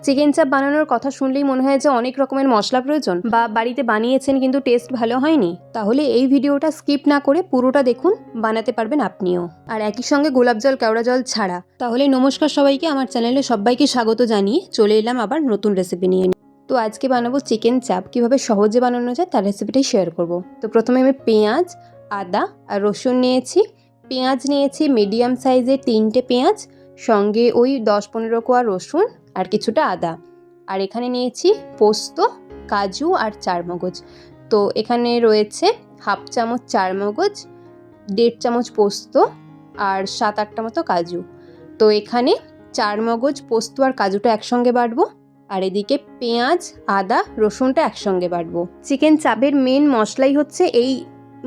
Chicken চাপ বানানোর কথা শুনলেই মনে হয় যে অনেক রকমের মশলা প্রয়োজন। বা বাড়িতে বানিয়েছেন কিন্তু টেস্ট ভালো হয়নি। তাহলে এই ভিডিওটা স্কিপ না করে পুরোটা দেখুন, বানাতে পারবেন আপনিও। আর একই সঙ্গে গোলাপ জল, কেওড়া জল ছাড়া। তাহলে নমস্কার সবাইকে, আমার চ্যানেলে সবাইকে স্বাগত জানিয়ে চলে এলাম আবার নতুন রেসিপি নিয়ে। তো আজকে বানাবো চিকেন চাপ। কীভাবে সহজে বানানো যায় তার রেসিপিটাই শেয়ার করব। তো প্রথমে আমি পেঁয়াজ, আদা আর রসুন নিয়েছি। পেঁয়াজ নিয়েছি মিডিয়াম সাইজের তিনটে পেঁয়াজ, সঙ্গে ওই দশ পনেরো কোয়া রসুন আর কিছুটা আদা। আর এখানে নিয়েছি পোস্ত, কাজু আর চারমগজ। তো এখানে রয়েছে হাফ চামচ চারমগজ, দেড় চামচ পোস্ত আর সাত আটটা মতো কাজু। তো এখানে চারমগজ, পোস্ত আর কাজুটা একসঙ্গে বাটবো। আর এদিকে পেঁয়াজ, আদা, রসুনটা একসঙ্গে বাটবো। চিকেন চাপের মেন মশলাই হচ্ছে এই,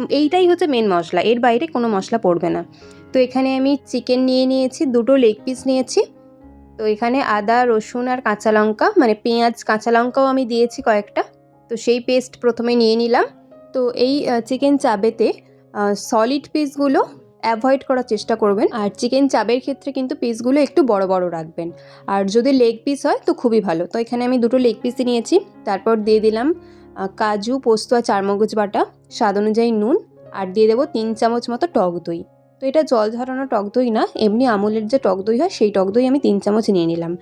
এইটাই হচ্ছে মেন মশলা। এর বাইরে কোনো মশলা পড়বে না। তো এখানে আমি চিকেন নিয়ে নিয়েছি, দুটো লেগ পিস নিয়েছি। তো এখানে আদা, রসুন আর কাঁচা লঙ্কা মানে পেঁয়াজ, কাঁচা লঙ্কাও আমি দিয়েছি কয়েকটা। তো সেই পেস্ট প্রথমে নিয়ে নিলাম। তো এই চিকেন চাবেতে সলিড পিসগুলো অ্যাভয়েড করার চেষ্টা করবেন। আর চিকেন চাবের ক্ষেত্রে কিন্তু পিসগুলো একটু বড় বড় রাখবেন। আর যদি লেগ পিস হয়, তো খুবই ভালো। তো এখানে আমি দুটো লেগ পিসই নিয়েছি। তারপর দিয়ে দিলাম কাজু, পোস্ত আর চারমগজ বাটা, স্বাদ অনুযায়ী নুন। আর দিয়ে দেবো তিন চামচ মতো টক দই। তো এটা জল ঝরানো টক দই না, এমনি আমুলের যে টক দই হয় সেই টক দই আমি তিন চামচ নিয়ে নিলাম।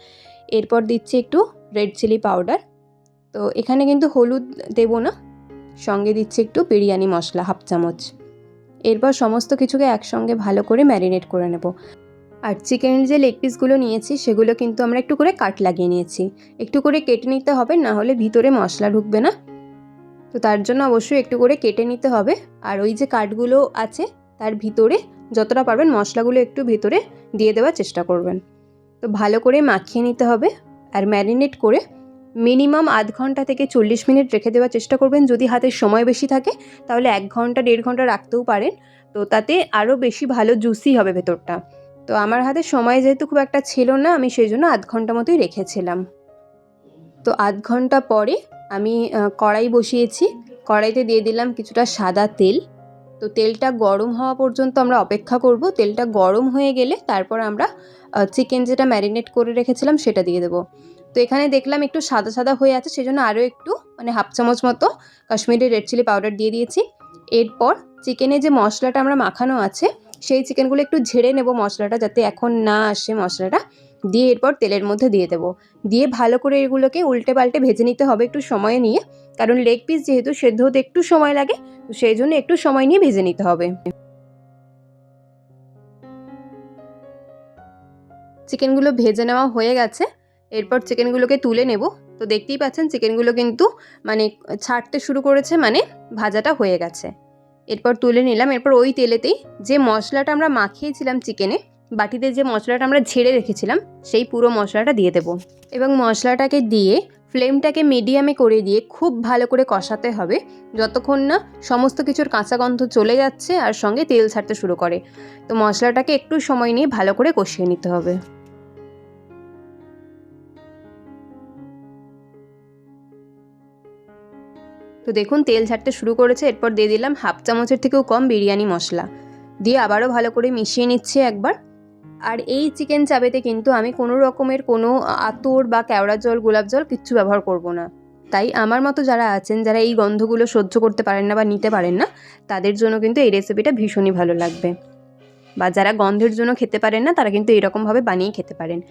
এরপর দিচ্ছি একটু রেড চিলি পাউডার। তো এখানে কিন্তু হলুদ দেবো না, সঙ্গে দিচ্ছি একটু বিরিয়ানি মশলা হাফ চামচ। এরপর সমস্ত কিছুকে একসঙ্গে ভালো করে ম্যারিনেট করে নেব। আর চিকেনের যে লেগ পিসগুলো নিয়েছি সেগুলো কিন্তু আমরা একটু করে কাট লাগিয়ে নিয়েছি। একটু করে কেটে নিতে হবে, না হলে ভিতরে মশলা ঢুকবে না। তো তার জন্য অবশ্যই একটু করে কেটে নিতে হবে। আর ওই যে কাঠগুলো আছে, তার ভিতরে যতটা পারবেন মশলাগুলো একটু ভিতরে দিয়ে দেওয়ার চেষ্টা করবেন। তো ভালো করে মাখিয়ে নিতে হবে আর ম্যারিনেট করে মিনিমাম আধ ঘণ্টা থেকে চল্লিশ মিনিট রেখে দেওয়ার চেষ্টা করবেন। যদি হাতে সময় বেশি থাকে, তাহলে এক ঘণ্টা, দেড় ঘণ্টা রাখতেও পারেন। তো তাতে আরও বেশি ভালো জুসি হবে ভেতরটা। তো আমার হাতে সময় যেহেতু খুব একটা ছিল না, আমি সেই জন্য আধ ঘণ্টা মতোই রেখেছিলাম। তো আধ ঘণ্টা পরে আমি কড়াই বসিয়েছি। কড়াইতে দিয়ে দিলাম কিছুটা সাদা তেল। তো তেলটা গরম হওয়া পর্যন্ত আমরা অপেক্ষা করব। তেলটা গরম হয়ে গেলে তারপর আমরা চিকেন যেটা ম্যারিনেট করে রেখেছিলাম সেটা দিয়ে দেবো। তো এখানে দেখলাম একটু সাদা সাদা হয়ে আছে, সেজন্য আরও একটু মানে হাফ চামচ মতো কাশ্মীরি রেড চিলি পাউডার দিয়ে দিয়েছি। এরপর চিকেনে যে মশলাটা আমরা মাখানো আছে সেই চিকেনগুলো একটু ঝেড়ে নেব মশলাটা যাতে এখন না আসে মশলাটা। দিয়ে এরপর তেলের মধ্যে দিয়ে দেবো। দিয়ে ভালো করে এগুলোকে উল্টে পাল্টে ভেজে নিতে হবে একটু সময় নিয়ে। কারণ লেগ পিস যেহেতু সেদ্ধ হতে একটু সময় লাগে, তো সেই জন্য একটু সময় নিয়ে ভেজে নিতে হবে। চিকেনগুলো ভেজে নেওয়া হয়ে গেছে। এরপর চিকেনগুলোকে তুলে নেব। তো দেখতেই পাচ্ছেন, চিকেনগুলো কিন্তু মানে ছাড়তে শুরু করেছে মানে ভাজাটা হয়ে গেছে। এরপর তুলে নিলাম। এরপর ওই তেলেতেই যে মশলাটা আমরা মাখিয়েছিলাম চিকেনে বাটিতে যে মশলাটা আমরা ঝেড়ে রেখেছিলাম, সেই পুরো মশলাটা দিয়ে দেবো। এবং মশলাটাকে দিয়ে ফ্লেমটাকে মিডিয়ামে করে দিয়ে খুব ভালো করে কষাতে হবে, যতক্ষণ না সমস্ত কিছুর কাঁচা গন্ধ চলে যাচ্ছে আর সঙ্গে তেল ছাড়তে শুরু করে। তো মশলাটাকে একটু সময় নিয়ে ভালো করে কষিয়ে নিতে হবে। তো দেখুন, তেল ছাড়তে শুরু করেছে, এরপর দিয়ে দিলাম হাফ চামচের থেকেও কম বিরিয়ানি মশলা। দিয়ে আবারও ভালো করে মিশিয়ে নিচ্ছে একবার। আর এই চিকেন চাবেতে কিন্তু আমি কোনো রকমের কোনো আতর বা কেওড়া জল, গোলাপ জল কিচ্ছু ব্যবহার করব না। তাই আমার মতো যারা আছেন, যারা এই গন্ধগুলো সহ্য করতে পারেন না বা নিতে পারেন না, তাদের জন্য কিন্তু এই রেসিপিটা ভীষণই ভালো লাগবে। বা যারা গন্ধের জন্য খেতে পারেন না, তারা কিন্তু এরকমভাবে বানিয়ে খেতে পারেন।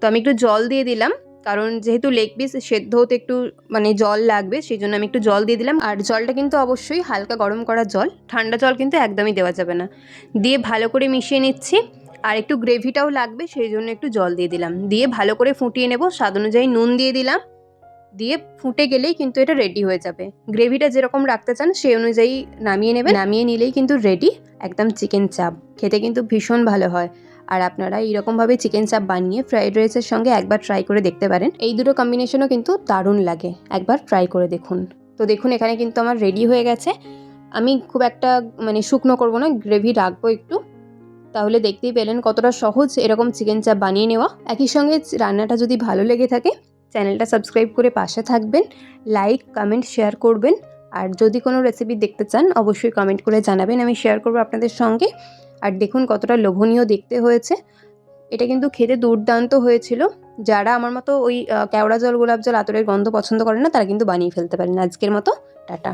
তো আমি একটু জল দিয়ে দিলাম। কারণ যেহেতু লেগ পিস সেদ্ধ হতে একটু মানে জল লাগবে সেই জন্য আমি একটু জল দিয়ে দিলাম। আর জলটা কিন্তু অবশ্যই হালকা গরম করা জল। ঠান্ডা জল কিন্তু একদমই দেওয়া যাবে না। দিয়ে ভালো করে মিশিয়ে নিচ্ছি। আর একটু গ্রেভিটাও লাগবে সেই জন্য একটু জল দিয়ে দিলাম। দিয়ে ভালো করে ফুটিয়ে নেব। স্বাদ অনুযায়ী নুন দিয়ে দিলাম। দিয়ে ফুটে গেলেই কিন্তু এটা রেডি হয়ে যাবে। গ্রেভিটা যেরকম রাখতে চান, সেই অনুযায়ী নামিয়ে নেবেন। নামিয়ে নিলেই কিন্তু রেডি একদম চিকেন চাপ খেতে কিন্তু ভীষণ ভালো হয়। আর আপনারা এইরকমভাবে চিকেন চাপ বানিয়ে ফ্রাইড রাইসের সঙ্গে একবার ট্রাই করে দেখতে পারেন। এই দুটো কম্বিনেশনও কিন্তু দারুণ লাগে। একবার ট্রাই করে দেখুন। তো দেখুন, এখানে কিন্তু আমার রেডি হয়ে গেছে। আমি খুব একটা মানে শুকনো করব না গ্রেভি রাখব একটু। তাহলে দেখতেই পেলেন কতটা সহজ এরকম চিকেন চাপ বানিয়ে নেওয়া। একই সঙ্গে রান্নাটা যদি ভালো লেগে থাকে, চ্যানেলটা সাবস্ক্রাইব করে পাশে থাকবেন লাইক কমেন্ট শেয়ার করবেন। আর যদি কোনো রেসিপি দেখতে চান, অবশ্যই কমেন্ট করে জানাবেন। আমি শেয়ার করব আপনাদের সঙ্গে। আর দেখুন কতটা লোভনীয় দেখতে হয়েছে। এটা কিন্তু খেতে দুর্দান্ত হয়েছিল। যারা আমার মতো ওই কেওড়া জল, গোলাপ জল, আতরের গন্ধ পছন্দ করে না, তারা কিন্তু বানিয়ে ফেলতে পারেন। আজকের মতো, টাটা।